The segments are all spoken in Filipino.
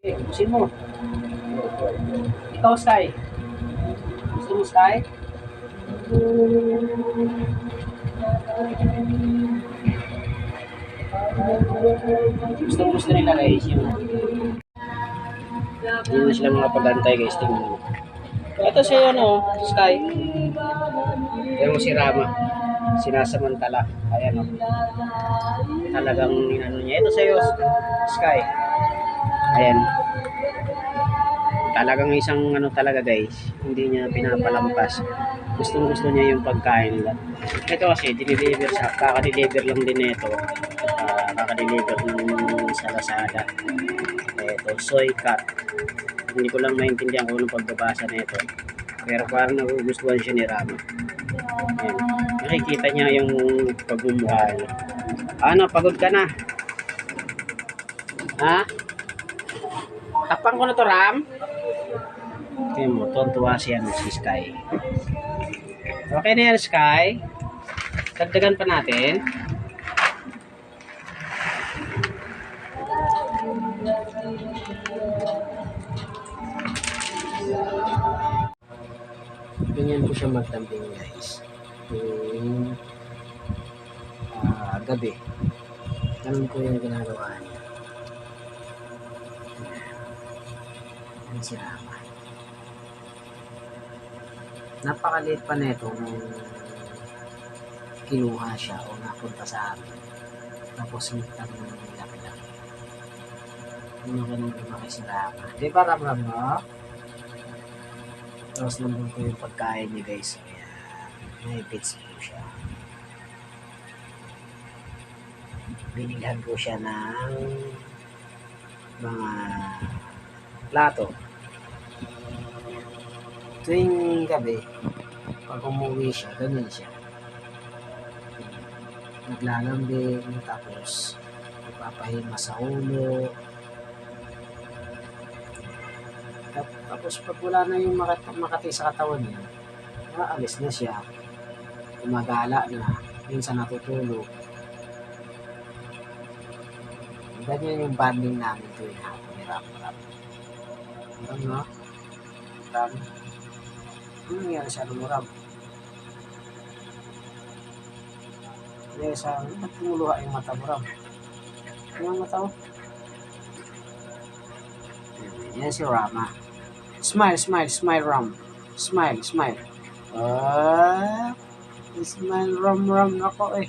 Eh, gusto mo. Ikaw, Sky. Gusto mo, Sky? Gusto gusto nila guys yung hindi na sila mga pagantay guys tingnan mo. Ito si ano, Sky. Ayan mo si Rama. Sinasamantala. Ayan o. Talagang inano niya. Ito sa'yo, Sky. Ayan. Talagang isang ano talaga guys. Hindi niya pinapalampas. Gustong gusto niya yung pagkain nila. Ito kasi, dinideliver sa, kaka-deliver lang din ito. Uh, kaka-deliver ng sa Lazada. Ito, soy cut. Hindi ko lang maintindihan kung anong pagbabasa nito. Pero parang nagugustuhan siya ni Rama. Ayan. Nakikita niya yung pagmumukha niya. Ano, pagod ka na? Ha? Tapang ko na to, Ram? Tingnan mo, tontuwa siya si Sky. Okay na yan, Sky. Dagdagan pa natin. Ganyan ko siya magtamping guys. Yung ah, gabi. Ganun ko yung ginagawa niya. Yan si Rama. Napakaliit pa nito nung kinuha siya o napunta sa amin. Tapos nitang laki-laki. Ano ganun lumaki si Rama. Di ba Ram Ram no? Tapos nandun ko yung pagkain niya guys. Kaya may bits po siya. Binilhan ko siya ng mga plato. Tuwing gabi, pag umuwi siya, ganun siya. Naglalambing, tapos ipapahima sa ulo, Tap- Tapos pag wala na yung makat makati sa katawan niya, aalis na siya. Gumagala na. Minsan natutulog. Ganyan yung banding namin tuwing hapon ni Ram Ram. Ram no? Ano nangyari sa ano mo Ram? Hindi sa ba't tumuluha yung mata mo Ram? Ano yung mata mo? Yan si Rama. Smile, smile, smile, Ram. Smile, smile. Ah, smile, Ram, Ram ako eh.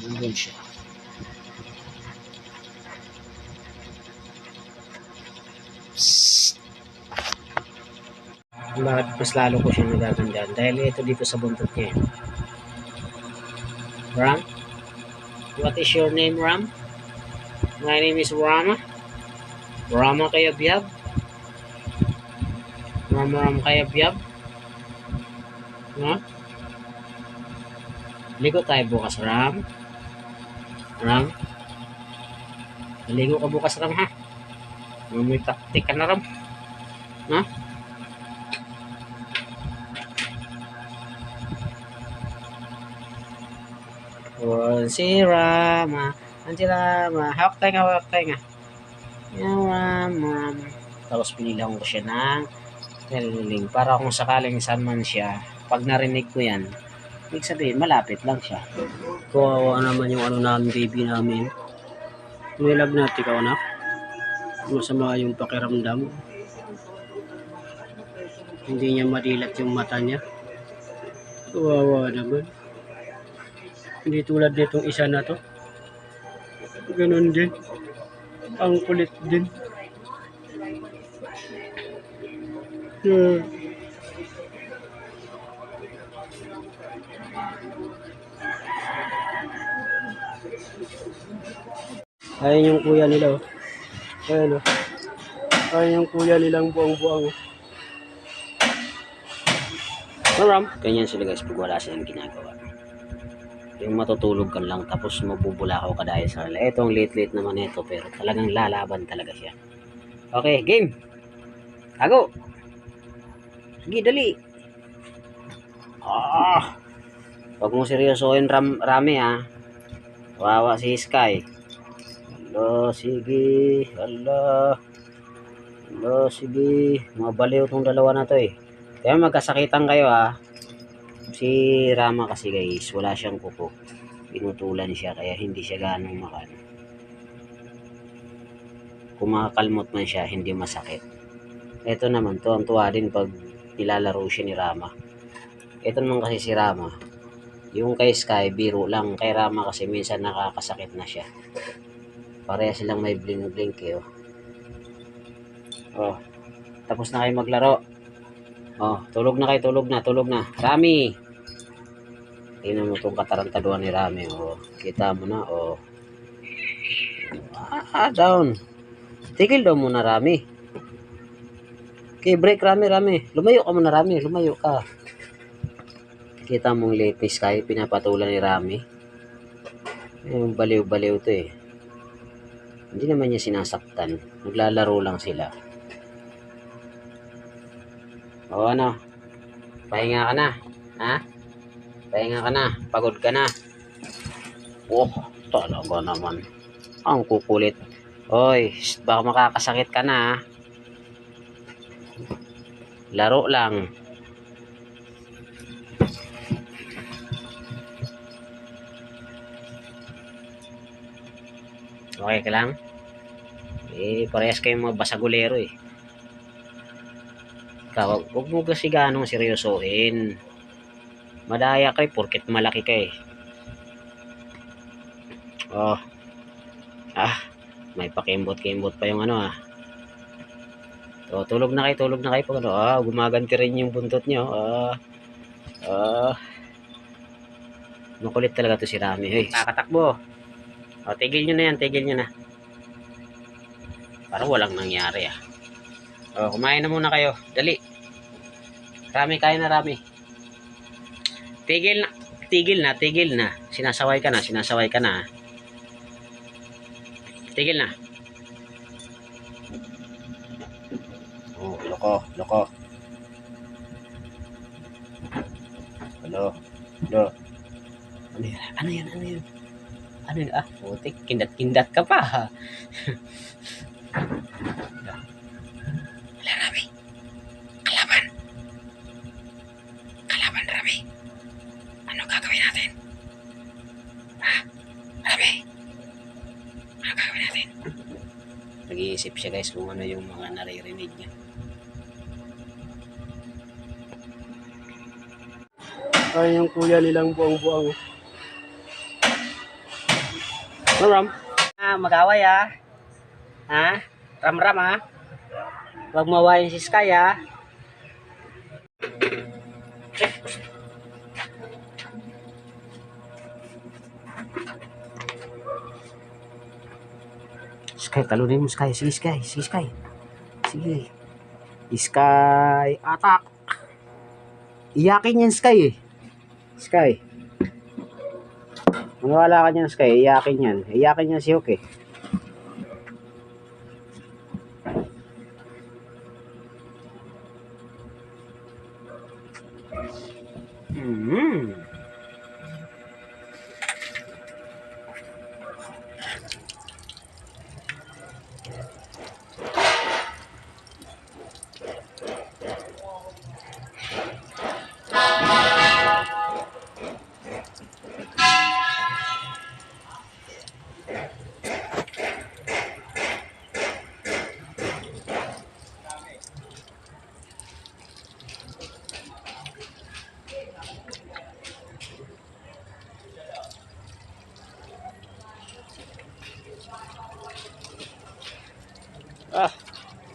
Nandun siya. Bakit mas lalo ko siya nagagandaan? Dahil ito dito sa buntot niya. Ram? What is your name, Ram? My name is Rama. Rama Kayabyab. Rama Ram Kayabyab. No? Ligo tayo bukas, Ram. Ram. Ligo ka bukas, Ram, ha? May taktik na, Ram. Ha? Oh, si Rama. Nanti Rama. Hawak tayo nga, hawak tayo nga. Rama. Tapos pinilang ko siya ng naliling para kung sakaling saan man siya, pag narinig ko yan, ibig sabihin, malapit lang siya. Kawawa naman yung ano namin, baby namin. Nilag natin ka, anak. Masama yung pakiramdam. Hindi niya madilat yung mata niya. Kawawa naman. Hindi tulad nitong isa na to. Ganon din. Ang kulit din. Yeah. Ayan yung kuya nila oh. Ayan oh. Ayan yung kuya nilang buang-buang oh. Maram. Ganyan sila guys pag wala silang ginagawa. Yung matutulog ka lang tapos mabubulakaw ka dahil sa kanila. Ito ang late-late naman ito pero talagang lalaban talaga siya. Okay, game. Tago. Sige, dali. Ah. Huwag mo seryosohin ram, rami ha. Wawa si Sky. Ala, sige. Ala. Ala, sige. Mga baliw tong dalawa na to eh. Kaya magkasakitan kayo ha. Si Rama kasi guys, wala siyang kuko. Pinutulan siya kaya hindi siya ganong makan. Kung makakalmot man siya, hindi masakit. Ito naman, to ang tuwa din pag nilalaro siya ni Rama. Ito naman kasi si Rama. Yung kay Sky, biro lang. Kay Rama kasi minsan nakakasakit na siya. Pareha silang may bling-blink eh. Oh. oh. Tapos na kayo maglaro. Oh, tulog na kayo, tulog na, tulog na. Rami! Tingnan mo itong katarantaduan ni Rami. Oh, kita mo na. Oh. Ah, down. Tigil daw muna, Rami. Okay, break, Rami, Rami. Lumayo ka muna, Rami. Lumayo ka. Kita mong latest kayo, pinapatulan ni Rami. Yung baliw-baliw to eh. Hindi naman niya sinasaktan. Naglalaro lang sila. O ano? Pahinga ka na. Ha? Pahinga ka na. Pagod ka na. Oh, talaga naman. Ang kukulit. Oy, baka makakasakit ka na. Laro lang. Okay ka lang? Eh, parehas kayong mga basagulero eh. Ikaw, huwag mo kasi ganong seryosohin. Madaya ka eh, porket malaki ka eh. Oh. Ah, may pakimbot-kimbot pa yung ano ah. So, tulog na kayo, tulog na kayo pag ano. Ah, gumaganti rin yung buntot nyo. Ah. Ah. Makulit talaga to si Rami. Hey, kakatakbo. O, tigil nyo na yan, tigil nyo na. Parang walang nangyari ah. O, kumain na muna kayo. Dali. Rami, kain na Rami. Tigil na. Tigil na, tigil na. Sinasaway ka na, sinasaway ka na. Tigil na. Oh, loko, loko. Hello. Hello. Ano yan? Ano yan? Ano yan? Ano yun? Ah, putik. Kindat-kindat ka pa. Nag-iisip siya guys kung ano yung mga naririnig niya. Ay, yung kuya nilang buang-buang. Ram. Ah, mag-away ah. Ha? Ram-ram ah. Huwag mawayin si Sky ah. Sky, talunin mo Sky. Sige Sky, sige Sky. Sige. Sky, attack. Iyakin yan Sky eh. Sky. Maniwala ka dyan, Sky. Iyakin yan. Iyakin yan si Hook eh.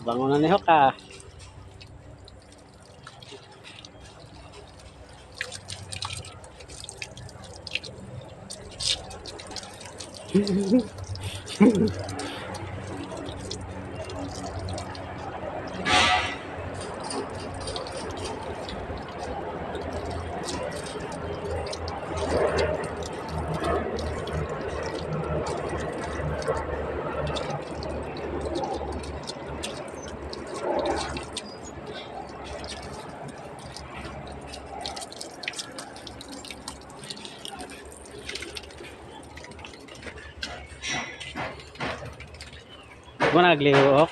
Bango na ni Hook ah. Mo nagliho.